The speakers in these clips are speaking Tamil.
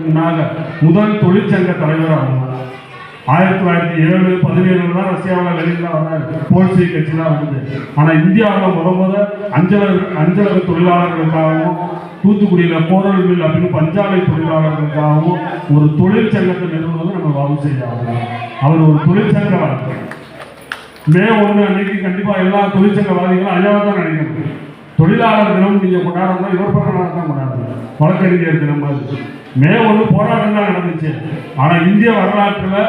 முன்னாக முதல் தொழிற்சங்க தலைவர் அவங்க ஆயிரத்தி தொள்ளாயிரத்தி ஏழு பதினேழுல தான் ரஷ்யாவில் வெளியில் வந்தார் போல்சி தான் வந்து ஆனால் இந்தியாவில் முத முத அஞ்சலக அஞ்சலக தொழிலாளர்களுக்காகவும் தூத்துக்குடியில் கோரல் மில் அப்படின்னு பஞ்சாலை தொழிலாளர்களுக்காகவும் ஒரு தொழிற்சங்கத்தை நிறுவுவது நம்ம வாவு செய்யாங்க அவர் ஒரு தொழிற்சங்கவாதி. மே ஒன்று அன்னைக்கு கண்டிப்பாக எல்லா தொழிற்சங்கவாதிகளும் ஐயாவை தான் நினைக்கணும் தொழிலாளர் தினம் நீங்கள் கொண்டாடுறதா இவர் பிறந்தநாள் தான் கொண்டாடுறோம் வழக்கறிஞர் தினம் மாதிரி. மே ஒன்று போராட்டம் தான் நடந்துச்சு. ஆனால் இந்திய வரலாற்றில்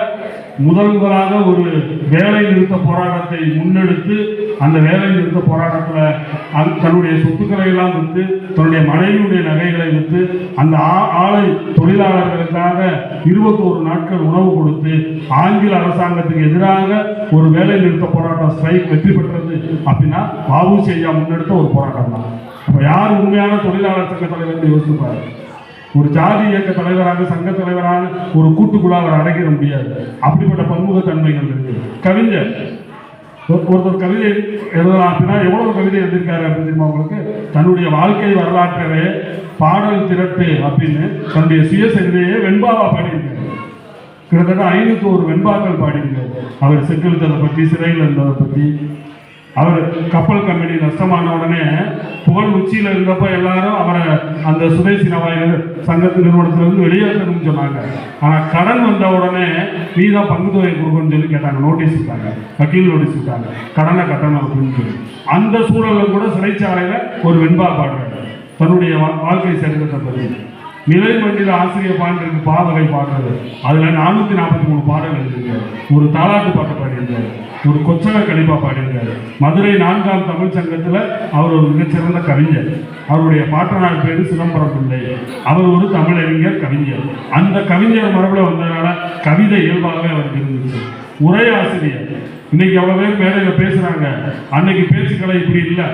முதல் முதலாக ஒரு வேலை நிறுத்த போராட்டத்தை முன்னெடுத்து அந்த வேலை நிறுத்த போராட்டத்தில் அது தன்னுடைய சொத்துக்களை எல்லாம் விற்று தன்னுடைய மனைவியுடைய நகைகளை விற்று அந்த ஆ- ஆலை தொழிலாளர்களுக்காக இருபத்தோரு நாட்கள் உணவு கொடுத்து ஆங்கில அரசாங்கத்துக்கு எதிராக ஒரு வேலை நிறுத்த போராட்டம் ஸ்ட்ரைக் வெற்றி பெற்றது அப்படின்னா வாபூசி ஐயா முன்னெடுத்த ஒரு போராட்டம் தான். அப்ப யார் உண்மையான தொழிலாளர் சங்க தலைவர் யோசிச்சு பாரு ஒரு ஜாதி இயக்க தலைவராக சங்க தலைவராக ஒரு கூட்டுக்குழு அவர் அடங்கிட முடியாது. அப்படிப்பட்ட பன்முகத்தன்மைகள் இருக்கு. கவிஞர் ஒருத்தர் கவிதை எழுதலாம் அப்படின்னா எவ்வளவு கவிதை எழுதியிருக்காரு அப்படின்னு தெரியுமா உங்களுக்கு? தன்னுடைய வாழ்க்கை வரலாற்றவே பாடல் திரட்டு அப்படின்னு தன்னுடைய சுயசரிதையே வெண்பாவா பாடியிருக்காரு. கிட்டத்தட்ட ஐநூத்தி ஒரு வெண்பாக்கள் பாடியிருக்காரு. அவர் செக்கிழுத்ததை பத்தி சிறையில் இருந்ததை பத்தி அவர் கப்பல் கம்பெனி நஷ்டமான உடனே புகழ் உச்சியில் இருந்தப்ப எல்லாரும் அவரை அந்த சுதேசி நவாயர் சங்கத்து நிறுவனத்திலிருந்து வெளியேற்றணும்னு சொன்னாங்க. ஆனால் கடன் வந்த உடனே நீ தான் பங்கு தொகை கொடுக்கணும்னு சொல்லி கேட்டாங்க. நோட்டீஸ் விட்டாங்க வக்கீல் நோட்டீஸ் விட்டாங்க கடனை கட்டணும் அப்படின்னு சொல்லி. அந்த சூழலில் கூட சிறைச்சாலையில் ஒரு வெண்பா பாடுறாங்க தன்னுடைய வாழ்க்கை சரித்திரத்தை பற்றி நிலை மண்டல ஆசிரியர் பாண்டிருக்கு பாவகை பாடுறது. அதுல நானூத்தி நாற்பத்தி மூணு பாடல் எழுதியிருக்காரு. ஒரு தாலாட்டு பாட்டு பாடியிருக்காரு ஒரு கொச்சக கணிப்பா பாடியிருக்காரு மதுரை நான்காம் தமிழ் சங்கத்துல அவர் ஒரு மிகச்சிறந்த கவிஞர். அவருடைய பாட்டனார் பேரு சிதம்பரம் பிள்ளை. அவர் ஒரு தமிழறிஞர் கவிஞர். அந்த கவிஞர் மரபுல வந்ததுனால கவிதை இயல்பாகவே அவருக்கு இருந்துச்சு. உரை ஆசிரியர். இன்னைக்கு எவ்வளவு பேர் மேடையில் பேசுறாங்க. அன்னைக்கு பேச்சுக்களை இப்படி இல்லை.